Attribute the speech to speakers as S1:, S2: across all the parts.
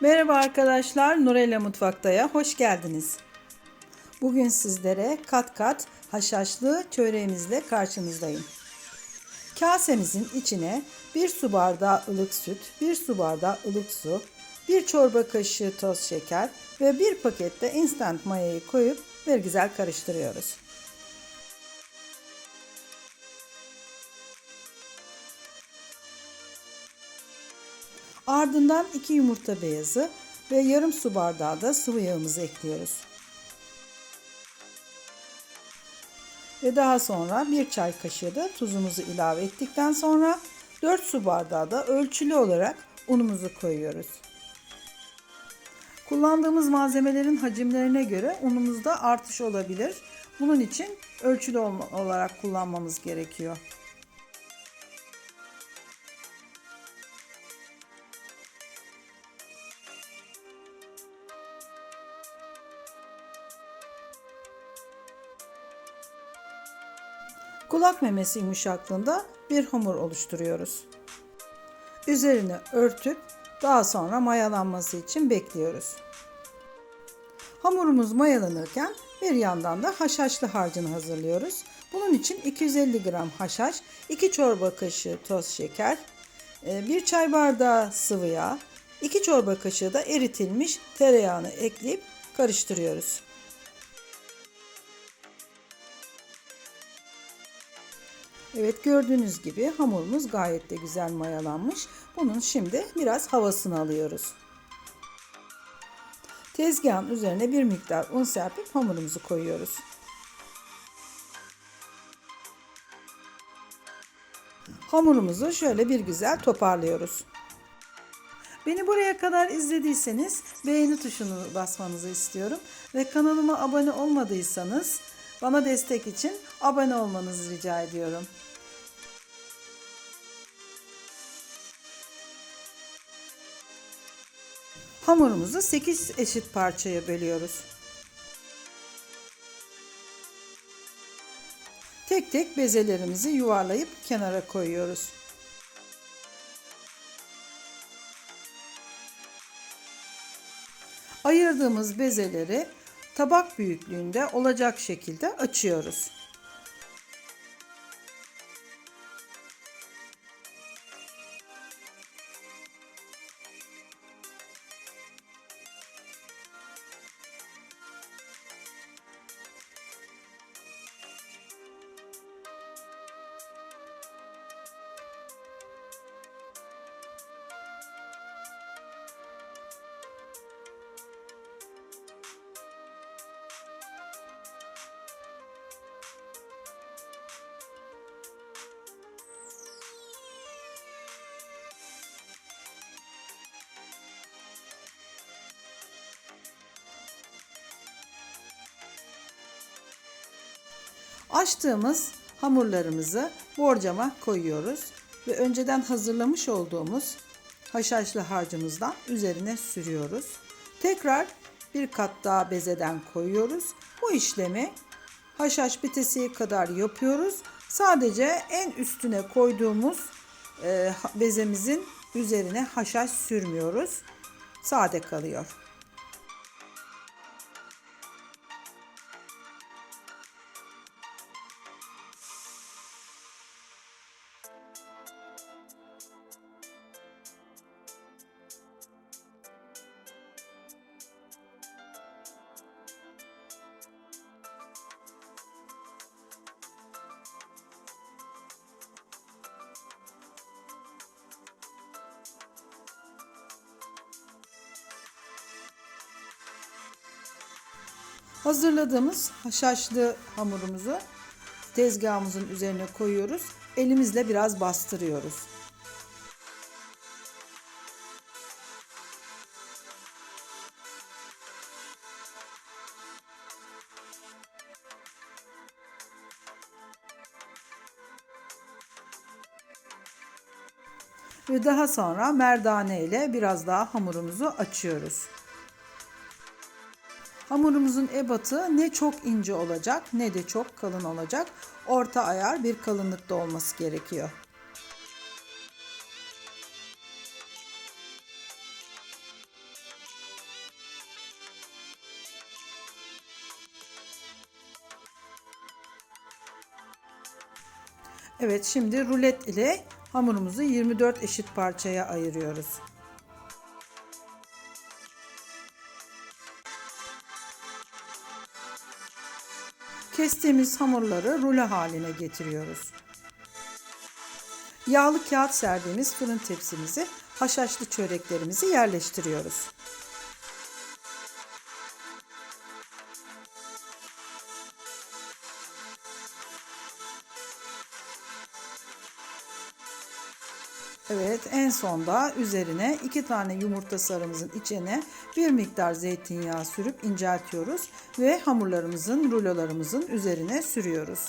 S1: Merhaba arkadaşlar, Nurella Mutfakta'ya hoş geldiniz. Bugün sizlere kat kat haşhaşlı çöreğimizle karşınızdayım. Kasemizin içine bir su bardağı ılık süt, bir su bardağı ılık su, bir çorba kaşığı toz şeker ve bir pakette instant mayayı koyup bir güzel karıştırıyoruz. Ardından 2 yumurta beyazı ve yarım su bardağı da sıvı yağımızı ekliyoruz. Ve daha sonra bir çay kaşığı da tuzumuzu ilave ettikten sonra 4 su bardağı da ölçülü olarak unumuzu koyuyoruz. Kullandığımız malzemelerin hacimlerine göre unumuzda artış olabilir. Bunun için ölçülü olarak kullanmamız gerekiyor. Kulak memesi yumuşaklığında bir hamur oluşturuyoruz. Üzerine örtüp daha sonra mayalanması için bekliyoruz. Hamurumuz mayalanırken bir yandan da haşhaşlı harcını hazırlıyoruz. Bunun için 250 gram haşhaş, 2 çorba kaşığı toz şeker, 1 çay bardağı sıvı yağ, 2 çorba kaşığı da eritilmiş tereyağını ekleyip karıştırıyoruz. Evet gördüğünüz gibi hamurumuz gayet de güzel mayalanmış. Bunun şimdi biraz havasını alıyoruz. Tezgahın üzerine bir miktar un serpip hamurumuzu koyuyoruz. Hamurumuzu şöyle bir güzel toparlıyoruz. Beni buraya kadar izlediyseniz beğeni tuşunu basmanızı istiyorum ve kanalıma abone olmadıysanız bana destek için abone olmanızı rica ediyorum. Hamurumuzu 8 eşit parçaya bölüyoruz. Tek tek bezelerimizi yuvarlayıp kenara koyuyoruz. Ayırdığımız bezeleri tabak büyüklüğünde olacak şekilde açıyoruz. Açtığımız hamurlarımızı borcama koyuyoruz ve önceden hazırlamış olduğumuz haşhaşlı harcımızdan üzerine sürüyoruz. Tekrar bir kat daha bezeden koyuyoruz. Bu işlemi haşhaş bitesiye kadar yapıyoruz. Sadece en üstüne koyduğumuz e, bezemizin üzerine haşhaş sürmüyoruz. Sade kalıyor. Hazırladığımız haşhaşlı hamurumuzu tezgahımızın üzerine koyuyoruz. Elimizle biraz bastırıyoruz. Ve daha sonra merdane ile biraz daha hamurumuzu açıyoruz. Hamurumuzun ebatı ne çok ince olacak ne de çok kalın olacak. Orta ayar bir kalınlıkta olması gerekiyor. Evet şimdi rulet ile hamurumuzu 24 eşit parçaya ayırıyoruz. Kestiğimiz hamurları rulo haline getiriyoruz. Yağlı kağıt serdiğimiz fırın tepsimize haşhaşlı çöreklerimizi yerleştiriyoruz. Evet en sonda üzerine iki tane yumurta sarımızın içine bir miktar zeytinyağı sürüp inceltiyoruz ve hamurlarımızın rulolarımızın üzerine sürüyoruz.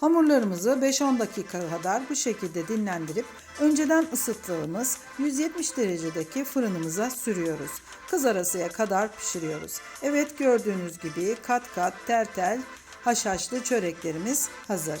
S1: Hamurlarımızı 5-10 dakika kadar bu şekilde dinlendirip önceden ısıttığımız 170 derecedeki fırınımıza sürüyoruz. Kızarasıya kadar pişiriyoruz. Evet gördüğünüz gibi kat kat tel tel haşhaşlı çöreklerimiz hazır.